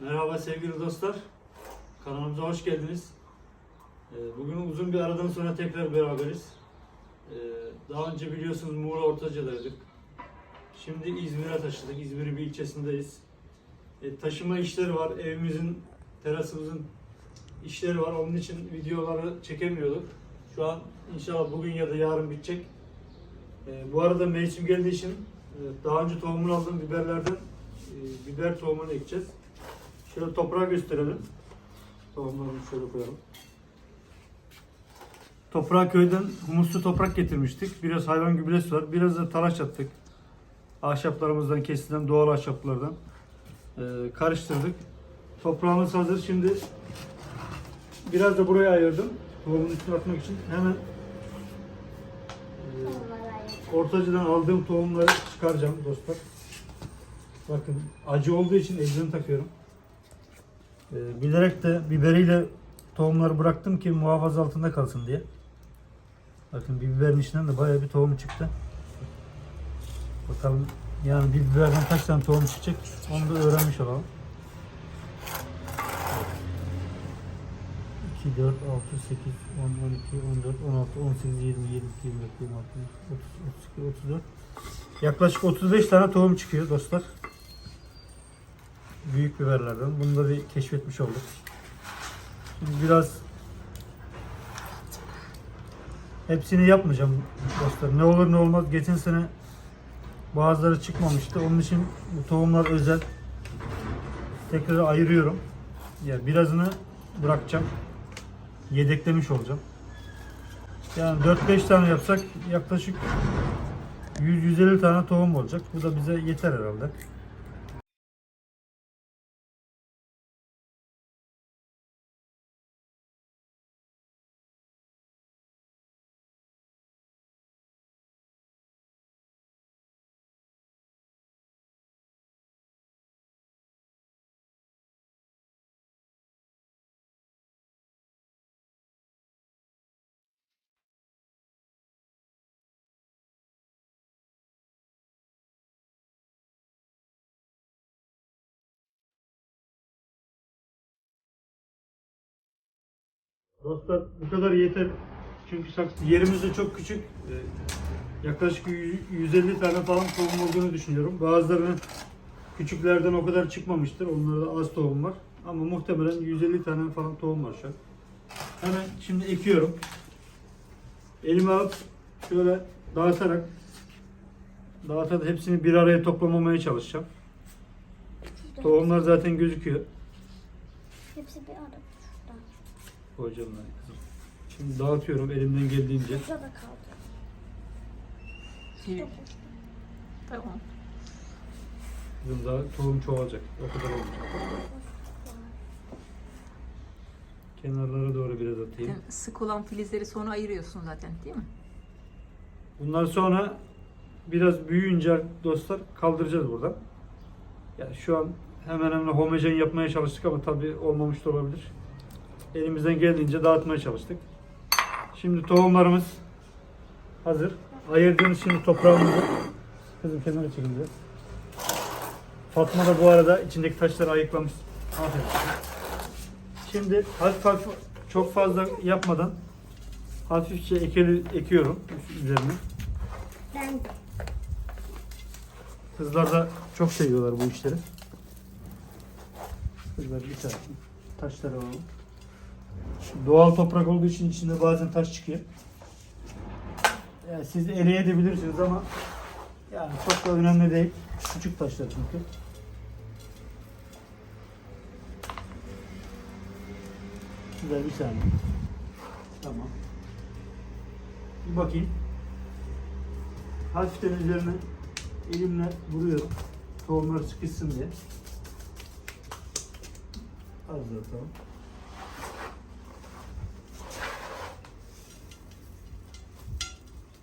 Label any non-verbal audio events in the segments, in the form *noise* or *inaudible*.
Merhaba sevgili dostlar. Kanalımıza hoş geldiniz. Ee, Bugün uzun bir aradan sonra tekrar beraberiz. Ee, Daha önce biliyorsunuz Muğla Ortaca'daydık. Şimdi İzmir'e taşıdık. İzmir'in bir ilçesindeyiz. E, Taşıma işleri var. Evimizin, terasımızın işleri var. Onun için videoları çekemiyorduk. Şu an inşallah bugün ya da yarın bitecek. Bu arada mevsim geldiği için e, daha önce tohumunu aldığım biberlerden e, biber tohumunu ekeceğiz. Şöyle toprağı gösterelim. Tohumlarını şöyle koyalım. Toprağı köyden humuslu toprak getirmiştik. Biraz hayvan gübresi var. Biraz da talaş attık. Ahşaplarımızdan kesilen doğal ahşaplardan ee, karıştırdık. Toprağımız hazır. Şimdi biraz da buraya ayırdım. Tohumun üstüne atmak için. Hemen e, ortacıdan aldığım tohumları çıkaracağım dostlar. Bakın acı olduğu için eldiven takıyorum. Ee, bilerek de biberiyle tohumları bıraktım ki muhafaza altında kalsın diye. Bakın bir biberin içinden de bayağı bir tohum çıktı. Bakalım yani bir biberden kaç tane tohum çıkacak onu da öğrenmiş olalım. 2, 4, 6, 8, 10, 12, 14, 16, 18, 20, 22, 24, 26, 30, 32, 34. Yaklaşık 35 tane tohum çıkıyor dostlar. Büyük biberlerden. Bunu da bir keşfetmiş olduk. Şimdi biraz hepsini yapmayacağım dostlar. Ne olur ne olmaz. Geçen sene bazıları çıkmamıştı. Onun için bu tohumlar özel. Tekrar ayırıyorum. Yani birazını bırakacağım. Yedeklemiş olacağım. Yani 4-5 tane yapsak yaklaşık 100-150 tane tohum olacak. Bu da bize yeter herhalde. Dostlar bu kadar yeter. Çünkü saksı yerimiz de çok küçük. Ee, Yaklaşık 100 150 tane falan tohum olduğunu düşünüyorum. Bazılarının küçüklerden o kadar çıkmamıştır. Onlarda az tohum var. Ama muhtemelen 150 tane falan tohum var şu an. Hemen şimdi ekiyorum. Elime alıp şöyle dağıtarak dağıtarak hepsini bir araya toplamamaya çalışacağım. Tohumlar zaten gözüküyor. Hepsi bir arada. Koyacağım ben kızım. Şimdi dağıtıyorum elimden geldiğince. Şurada kaldı. Bir. Tamam. Kızım daha tohum çoğalacak. O kadar olmayacak. Kenarlara doğru biraz atayım. Sık olan filizleri sonra ayırıyorsun zaten değil mi? Bundan sonra biraz büyüyünce dostlar kaldıracağız buradan. Yani şu an hemen hemen homojen yapmaya çalıştık ama tabii olmamış da olabilir. Elimizden geldiğince dağıtmaya çalıştık. Şimdi tohumlarımız hazır. Ayırdığımız şimdi toprağımızı kızım kenara çekin biraz. Fatma da bu arada içindeki taşları ayıklamış. Aferin. Şimdi hafif hafif çok fazla yapmadan hafifçe ekeli, ekiyorum üzerine. Ben Kızlar da çok seviyorlar bu işleri. Kızlar bir tane taşları alalım. Doğal toprak olduğu için içinde bazen taş çıkıyor. Yani siz eleyebilirsiniz ama yani çok da önemli değil. Küçük taşlar çünkü. Güzel bir saniye. Tamam. Bir bakayım. Hafiften üzerine elimle vuruyorum. Tohumlar sıkışsın diye. Az da atalım.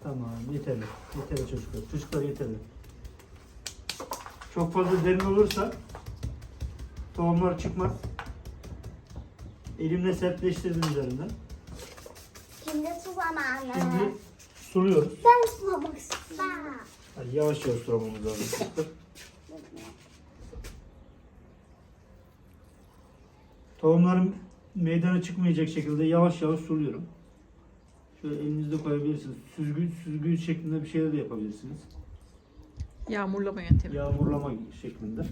Tamam yeterli. Yeterli çocuklar. Çocuklar yeterli. Çok fazla derin olursa tohumlar çıkmaz. Elimle sertleştirdim üzerinden. şimdi su zamanı. Şimdi suluyoruz. Ben sulamak istiyorum. Hadi yavaş yavaş sulamamız lazım. çocuklar. Tohumlarım meydana çıkmayacak şekilde yavaş yavaş suluyorum. Şöyle elinizde koyabilirsiniz. Süzgü, süzgü şeklinde bir şeyler de yapabilirsiniz. Yağmurlama yöntemi. Yağmurlama şeklinde. *coughs*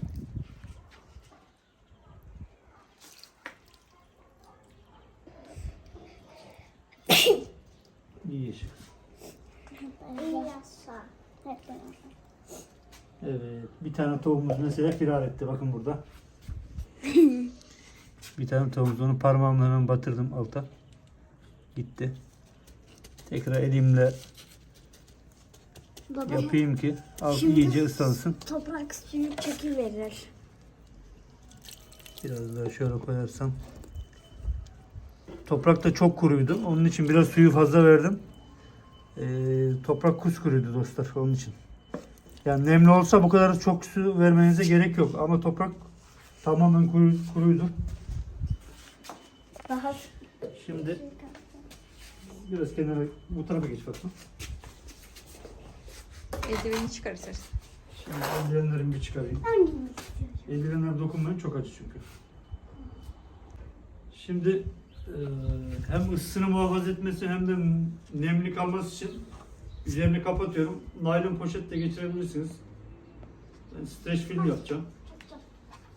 İyi yaşa. Evet. Bir tane tavuğumuz mesela firar etti. Bakın burada. *laughs* bir tane tavuğumuz. Onu parmağımla hemen batırdım alta. Gitti. Tekrar elimle Baba yapayım ki alt Şimdi- iyice ıslansın. toprak suyu çekiverir. Biraz daha şöyle koyarsam. Toprak da çok kuruydu. Onun için biraz suyu fazla verdim. Ee, toprak kus kuruydu dostlar onun için. Yani nemli olsa bu kadar çok su vermenize gerek yok. Ama toprak tamamen kuru, kuruydu. Daha Şimdi biraz kenara bu tarafa geç bakalım. Eldiveni çıkar istersen. Şimdi eldivenlerimi bir çıkarayım. hangini istiyorsun? Eldivenler dokunmayın çok acı çünkü. Şimdi e, hem ısısını muhafaza etmesi hem de nemli kalması için üzerini kapatıyorum. Naylon poşetle geçirebilirsiniz. Ben streç film yapacağım.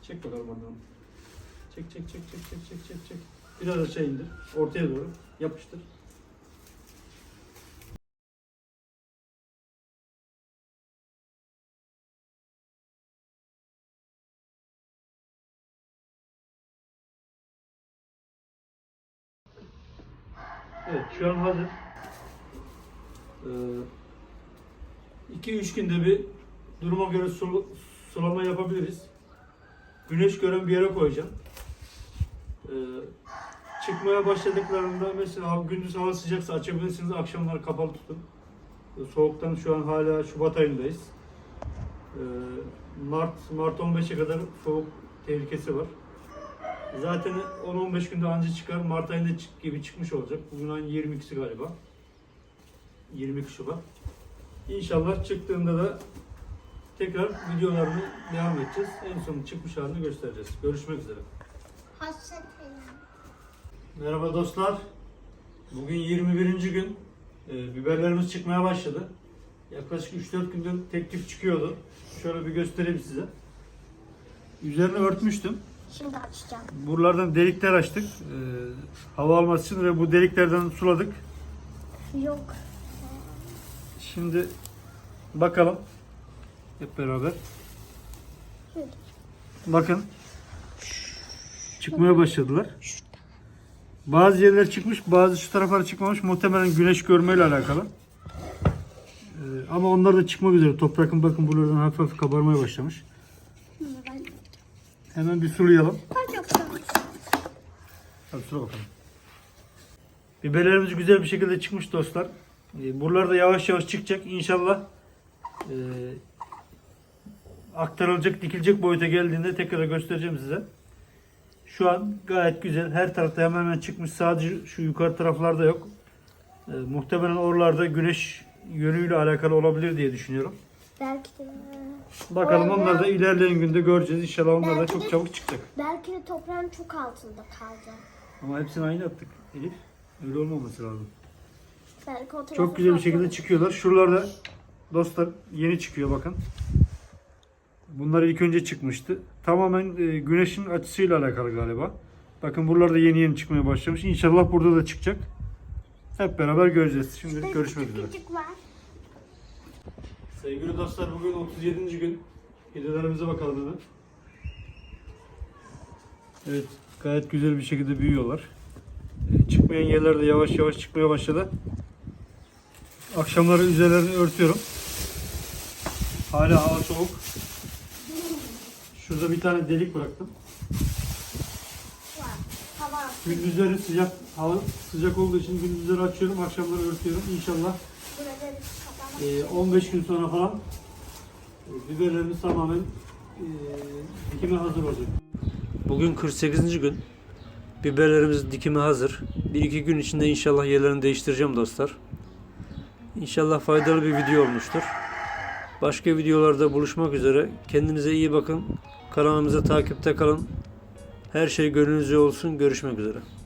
Çek bakalım bakalım. Çek çek çek çek çek çek çek çek. Biraz aşağı indir. Ortaya doğru yapıştır. Evet şu an hazır. 2-3 günde bir duruma göre sulu- sulama yapabiliriz. Güneş gören bir yere koyacağım. Ee, çıkmaya başladıklarında mesela gündüz hava sıcaksa açabilirsiniz. Akşamları kapalı tutun. Ee, soğuktan şu an hala Şubat ayındayız. Ee, Mart Mart 15'e kadar soğuk tehlikesi var. Zaten 10-15 günde anca çıkar. Mart ayında çık gibi çıkmış olacak. Bugün ayın 22'si galiba. 22 Şubat. İnşallah çıktığında da tekrar videolarını devam edeceğiz. En son çıkmış halini göstereceğiz. Görüşmek üzere. Merhaba dostlar. Bugün 21. gün. Ee, biberlerimiz çıkmaya başladı. Yaklaşık 3-4 gündür tek çıkıyordu. Şöyle bir göstereyim size. Üzerini örtmüştüm. Şimdi açacağım. Buralardan delikler açtık. Ee, hava alması için ve bu deliklerden suladık. Yok. Şimdi bakalım hep beraber. Bakın çıkmaya başladılar. Bazı yerler çıkmış, bazı şu taraflara çıkmamış. Muhtemelen güneş görmeyle alakalı. Ee, ama onlar da çıkmak üzere. Toprakın bakın buralardan hafif hafif kabarmaya başlamış. Hemen bir sulayalım. Hadi sula bakalım. Biberlerimiz güzel bir şekilde çıkmış dostlar. Ee, Buralar da yavaş yavaş çıkacak. İnşallah e, aktarılacak, dikilecek boyuta geldiğinde tekrar göstereceğim size. Şu an gayet güzel. Her tarafta hemen hemen çıkmış. Sadece şu yukarı taraflarda yok. Ee, muhtemelen oralarda güneş yönüyle alakalı olabilir diye düşünüyorum. Belki de Bakalım onlar da ilerleyen günde göreceğiz. İnşallah onlar da Belki çok de- çabuk çıkacak. belki de toprağın çok altında kaldı. Ama hepsini aynı attık Elif. Öyle olmaması lazım. Belki o tarafı Çok güzel bir şekilde çıkıyorlar. Şuralarda dostlar yeni çıkıyor bakın. Bunlar ilk önce çıkmıştı. Tamamen e, güneşin açısıyla alakalı galiba. Bakın buralarda yeni yeni çıkmaya başlamış. İnşallah burada da çıkacak. Hep beraber göreceğiz. Bir görüşmek üzere. küçük var. Sevgili dostlar bugün 37. gün. Hidelerimize bakalım hemen. Evet gayet güzel bir şekilde büyüyorlar. Ee, Çıkmayan yerler de yavaş yavaş çıkmaya başladı. Akşamları üzerlerini örtüyorum. Hala hava soğuk. Şurada bir tane delik bıraktım. Gündüzleri sıcak, hava sıcak olduğu için gündüzleri açıyorum, akşamları örtüyorum. İnşallah 15 gün sonra falan e, biberlerimiz tamamen e, dikime hazır olacak. Bugün 48. gün. Biberlerimiz dikime hazır. 1-2 gün içinde inşallah yerlerini değiştireceğim dostlar. İnşallah faydalı bir video olmuştur. Başka videolarda buluşmak üzere. Kendinize iyi bakın. Kanalımıza takipte kalın. Her şey gönlünüzce olsun. Görüşmek üzere.